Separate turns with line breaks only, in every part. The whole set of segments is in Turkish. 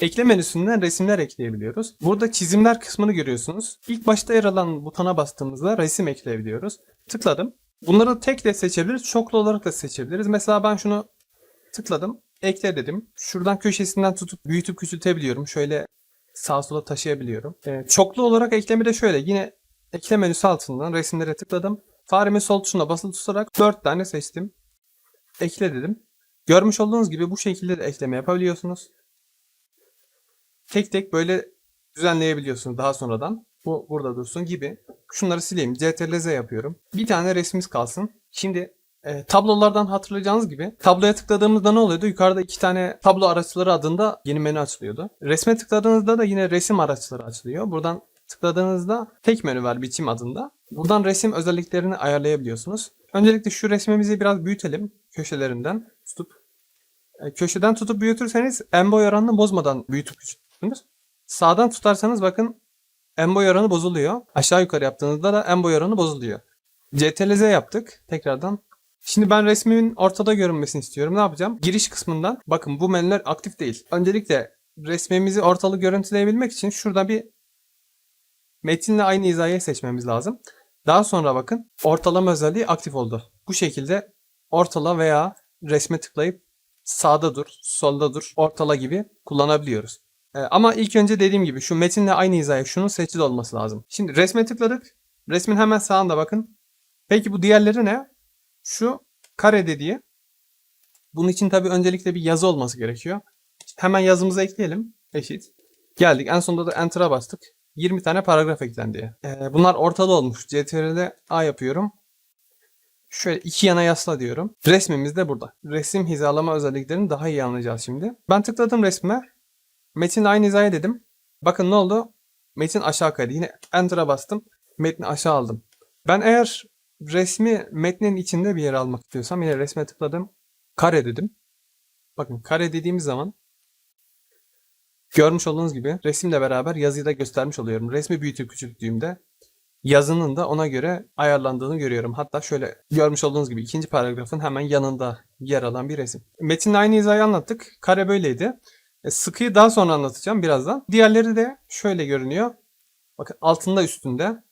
Ekle menüsünden resimler ekleyebiliyoruz. Burada çizimler kısmını görüyorsunuz. İlk başta yer alan butona bastığımızda resim ekleyebiliyoruz. Tıkladım. Bunları tek de seçebiliriz, çoklu olarak da seçebiliriz. Mesela ben şunu tıkladım, ekle dedim. Şuradan köşesinden tutup büyütüp küçültebiliyorum. Şöyle sağa sola taşıyabiliyorum. Ee, çoklu olarak eklemi de şöyle. Yine ekle menüsü altından resimlere tıkladım. Faremin sol tuşuna basılı tutarak 4 tane seçtim. Ekle dedim. Görmüş olduğunuz gibi bu şekilde de ekleme yapabiliyorsunuz. Tek tek böyle düzenleyebiliyorsunuz daha sonradan. Bu burada dursun gibi. Şunları sileyim. CTRL-Z yapıyorum. Bir tane resmimiz kalsın. Şimdi e, tablolardan hatırlayacağınız gibi tabloya tıkladığımızda ne oluyordu? Yukarıda iki tane tablo araçları adında yeni menü açılıyordu. Resme tıkladığınızda da yine resim araçları açılıyor. Buradan tıkladığınızda tek menü var biçim adında. Buradan resim özelliklerini ayarlayabiliyorsunuz. Öncelikle şu resmimizi biraz büyütelim köşelerinden tutup. E, köşeden tutup büyütürseniz en boy oranını bozmadan büyütüp küçültürsünüz. Sağdan tutarsanız bakın en boy oranı bozuluyor. Aşağı yukarı yaptığınızda da en boy oranı bozuluyor. CTRL-Z yaptık tekrardan. Şimdi ben resmimin ortada görünmesini istiyorum. Ne yapacağım? Giriş kısmından bakın bu menüler aktif değil. Öncelikle resmimizi ortalı görüntüleyebilmek için şurada bir metinle aynı hizayı seçmemiz lazım. Daha sonra bakın ortalama özelliği aktif oldu. Bu şekilde ortala veya resme tıklayıp sağda dur, solda dur, ortala gibi kullanabiliyoruz. Ee, ama ilk önce dediğim gibi şu metinle aynı hizaya şunun seçili olması lazım. Şimdi resme tıkladık. Resmin hemen sağında bakın. Peki bu diğerleri ne? Şu kare dediği. Bunun için tabii öncelikle bir yazı olması gerekiyor. Hemen yazımızı ekleyelim. Eşit. Geldik. En sonunda da Enter'a bastık. 20 tane paragraf eklendi. Ee, bunlar ortada olmuş. CTRL'de A yapıyorum. Şöyle iki yana yasla diyorum. Resmimiz de burada. Resim hizalama özelliklerini daha iyi anlayacağız şimdi. Ben tıkladım resme. Metin aynı hizaya dedim. Bakın ne oldu? Metin aşağı kaydı. Yine Enter'a bastım. Metni aşağı aldım. Ben eğer resmi metnin içinde bir yere almak istiyorsam yine resme tıkladım. Kare dedim. Bakın kare dediğimiz zaman görmüş olduğunuz gibi resimle beraber yazıyı da göstermiş oluyorum. Resmi büyütüp küçülttüğümde yazının da ona göre ayarlandığını görüyorum. Hatta şöyle görmüş olduğunuz gibi ikinci paragrafın hemen yanında yer alan bir resim. Metinle aynı hizayı anlattık. Kare böyleydi. E, sıkıyı daha sonra anlatacağım birazdan. Diğerleri de şöyle görünüyor. Bakın altında üstünde.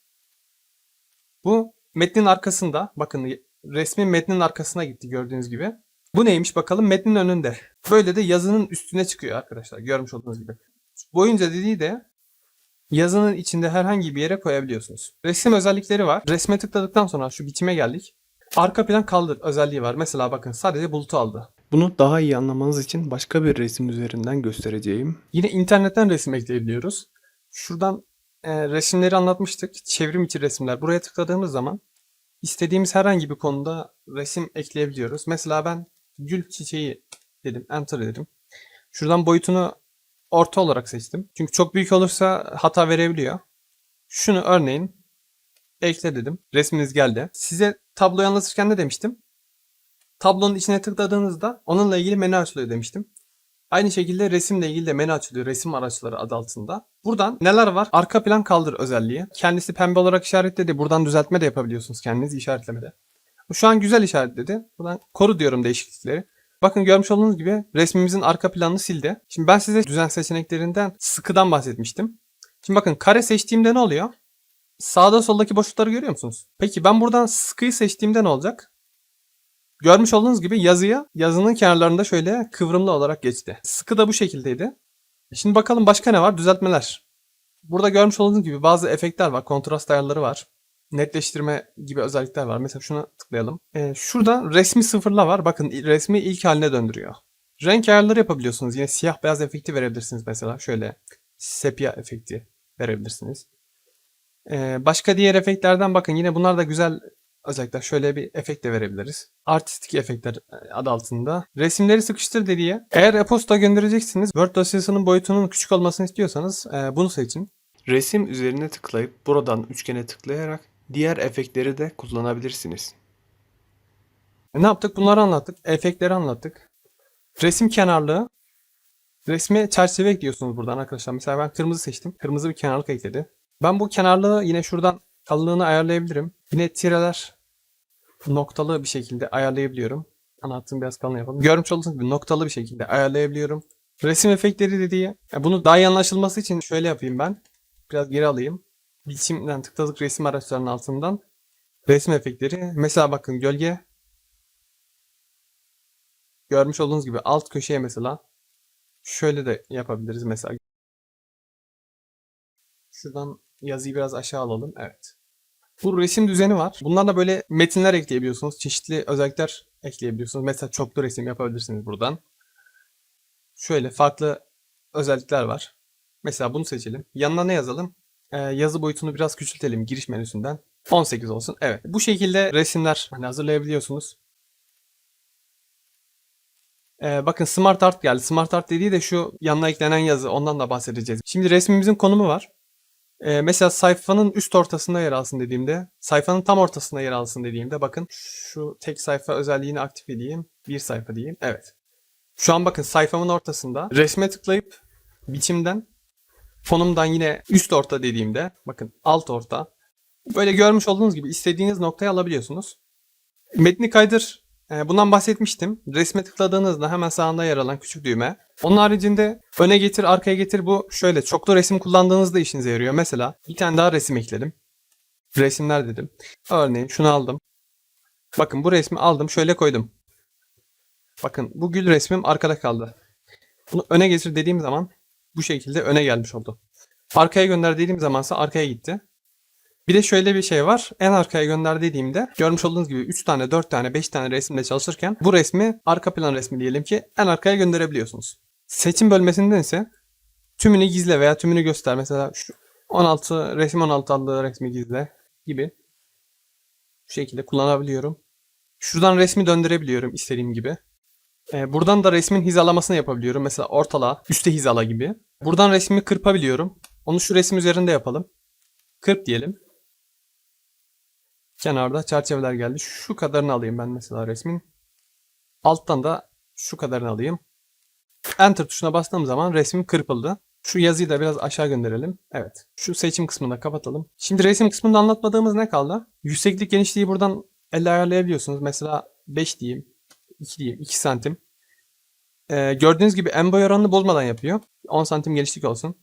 Bu metnin arkasında. Bakın resmin metnin arkasına gitti gördüğünüz gibi. Bu neymiş bakalım metnin önünde. Böyle de yazının üstüne çıkıyor arkadaşlar görmüş olduğunuz gibi. Boyunca dediği de yazının içinde herhangi bir yere koyabiliyorsunuz. Resim özellikleri var. Resme tıkladıktan sonra şu bitime geldik. Arka plan kaldır özelliği var. Mesela bakın sadece bulutu aldı. Bunu daha iyi anlamanız için başka bir resim üzerinden göstereceğim. Yine internetten resim ekleyebiliyoruz. Şuradan e, resimleri anlatmıştık. Çevrim içi resimler. Buraya tıkladığımız zaman istediğimiz herhangi bir konuda resim ekleyebiliyoruz. Mesela ben gül çiçeği dedim. Enter dedim. Şuradan boyutunu orta olarak seçtim. Çünkü çok büyük olursa hata verebiliyor. Şunu örneğin ekle dedim. Resminiz geldi. Size tabloyu anlatırken ne demiştim? Tablonun içine tıkladığınızda onunla ilgili menü açılıyor demiştim. Aynı şekilde resimle ilgili de menü açılıyor resim araçları adı altında. Buradan neler var? Arka plan kaldır özelliği. Kendisi pembe olarak işaretledi. Buradan düzeltme de yapabiliyorsunuz kendiniz işaretlemede. Şu an güzel işaretledi. Buradan koru diyorum değişiklikleri. Bakın görmüş olduğunuz gibi resmimizin arka planını sildi. Şimdi ben size düzen seçeneklerinden sıkıdan bahsetmiştim. Şimdi bakın kare seçtiğimde ne oluyor? Sağda soldaki boşlukları görüyor musunuz? Peki ben buradan sıkıyı seçtiğimde ne olacak? Görmüş olduğunuz gibi yazıya yazının kenarlarında şöyle kıvrımlı olarak geçti. Sıkı da bu şekildeydi. Şimdi bakalım başka ne var? Düzeltmeler. Burada görmüş olduğunuz gibi bazı efektler var. Kontrast ayarları var. Netleştirme gibi özellikler var. Mesela şuna tıklayalım. Ee, şurada resmi sıfırla var. Bakın resmi ilk haline döndürüyor. Renk ayarları yapabiliyorsunuz. Yine siyah beyaz efekti verebilirsiniz mesela. Şöyle sepia efekti verebilirsiniz. Ee, başka diğer efektlerden bakın yine bunlar da güzel özellikler. Şöyle bir efekt de verebiliriz. Artistik efektler adı altında. Resimleri sıkıştır dediği. Eğer e-posta göndereceksiniz Word dosyasının boyutunun küçük olmasını istiyorsanız e, bunu seçin. Resim üzerine tıklayıp buradan üçgene tıklayarak diğer efektleri de kullanabilirsiniz. E, Ne yaptık? Bunları anlattık. Efektleri anlattık. Resim kenarlığı. Resme çerçeve ekliyorsunuz buradan arkadaşlar. Mesela ben kırmızı seçtim. Kırmızı bir kenarlık ekledi. Ben bu kenarlığı yine şuradan kalınlığını ayarlayabilirim. Yine tireler noktalı bir şekilde ayarlayabiliyorum. Anlattığım biraz kalın yapalım. Görmüş olduğunuz gibi noktalı bir şekilde ayarlayabiliyorum. Resim efektleri dediği, bunu daha iyi anlaşılması için şöyle yapayım ben. Biraz geri alayım. Biçimden tıkladık resim araçlarının altından. Resim efektleri. Mesela bakın gölge. Görmüş olduğunuz gibi alt köşeye mesela. Şöyle de yapabiliriz mesela. Şuradan yazıyı biraz aşağı alalım. Evet. Bu resim düzeni var. Bunlarla böyle metinler ekleyebiliyorsunuz. Çeşitli özellikler ekleyebiliyorsunuz. Mesela çoklu resim yapabilirsiniz buradan. Şöyle farklı özellikler var. Mesela bunu seçelim. Yanına ne yazalım? Ee, yazı boyutunu biraz küçültelim giriş menüsünden. 18 olsun. Evet. Bu şekilde resimler hani hazırlayabiliyorsunuz. Ee, bakın Smart Art geldi. Smart Art dediği de şu yanına eklenen yazı. Ondan da bahsedeceğiz. Şimdi resmimizin konumu var. Ee, mesela sayfanın üst ortasında yer alsın dediğimde, sayfanın tam ortasında yer alsın dediğimde bakın şu tek sayfa özelliğini aktif edeyim. Bir sayfa diyeyim. Evet. Şu an bakın sayfamın ortasında resme tıklayıp biçimden fonumdan yine üst orta dediğimde bakın alt orta böyle görmüş olduğunuz gibi istediğiniz noktaya alabiliyorsunuz. Metni kaydır. E, Bundan bahsetmiştim. Resme tıkladığınızda hemen sağında yer alan küçük düğme. Onun haricinde öne getir, arkaya getir bu şöyle çoklu resim kullandığınızda işinize yarıyor. Mesela bir tane daha resim ekledim. Resimler dedim. Örneğin şunu aldım. Bakın bu resmi aldım şöyle koydum. Bakın bu gül resmim arkada kaldı. Bunu öne getir dediğim zaman bu şekilde öne gelmiş oldu. Arkaya gönder dediğim zamansa arkaya gitti. Bir de şöyle bir şey var. En arkaya gönder dediğimde görmüş olduğunuz gibi 3 tane, 4 tane, 5 tane resimle çalışırken bu resmi arka plan resmi diyelim ki en arkaya gönderebiliyorsunuz. Seçim bölmesinden ise tümünü gizle veya tümünü göster. Mesela şu 16 resim 16 adlı resmi gizle gibi bu şekilde kullanabiliyorum. Şuradan resmi döndürebiliyorum istediğim gibi. Ee, buradan da resmin hizalamasını yapabiliyorum. Mesela ortala, üste hizala gibi. Buradan resmi kırpabiliyorum. Onu şu resim üzerinde yapalım. Kırp diyelim. Kenarda çerçeveler geldi. Şu kadarını alayım ben mesela resmin. Alttan da şu kadarını alayım. Enter tuşuna bastığım zaman resmim kırpıldı. Şu yazıyı da biraz aşağı gönderelim. Evet. Şu seçim kısmını da kapatalım. Şimdi resim kısmında anlatmadığımız ne kaldı? Yükseklik genişliği buradan elle ayarlayabiliyorsunuz. Mesela 5 diyeyim. 2 diyeyim. 2 santim. Ee, gördüğünüz gibi en boy oranını bozmadan yapıyor. 10 santim genişlik olsun.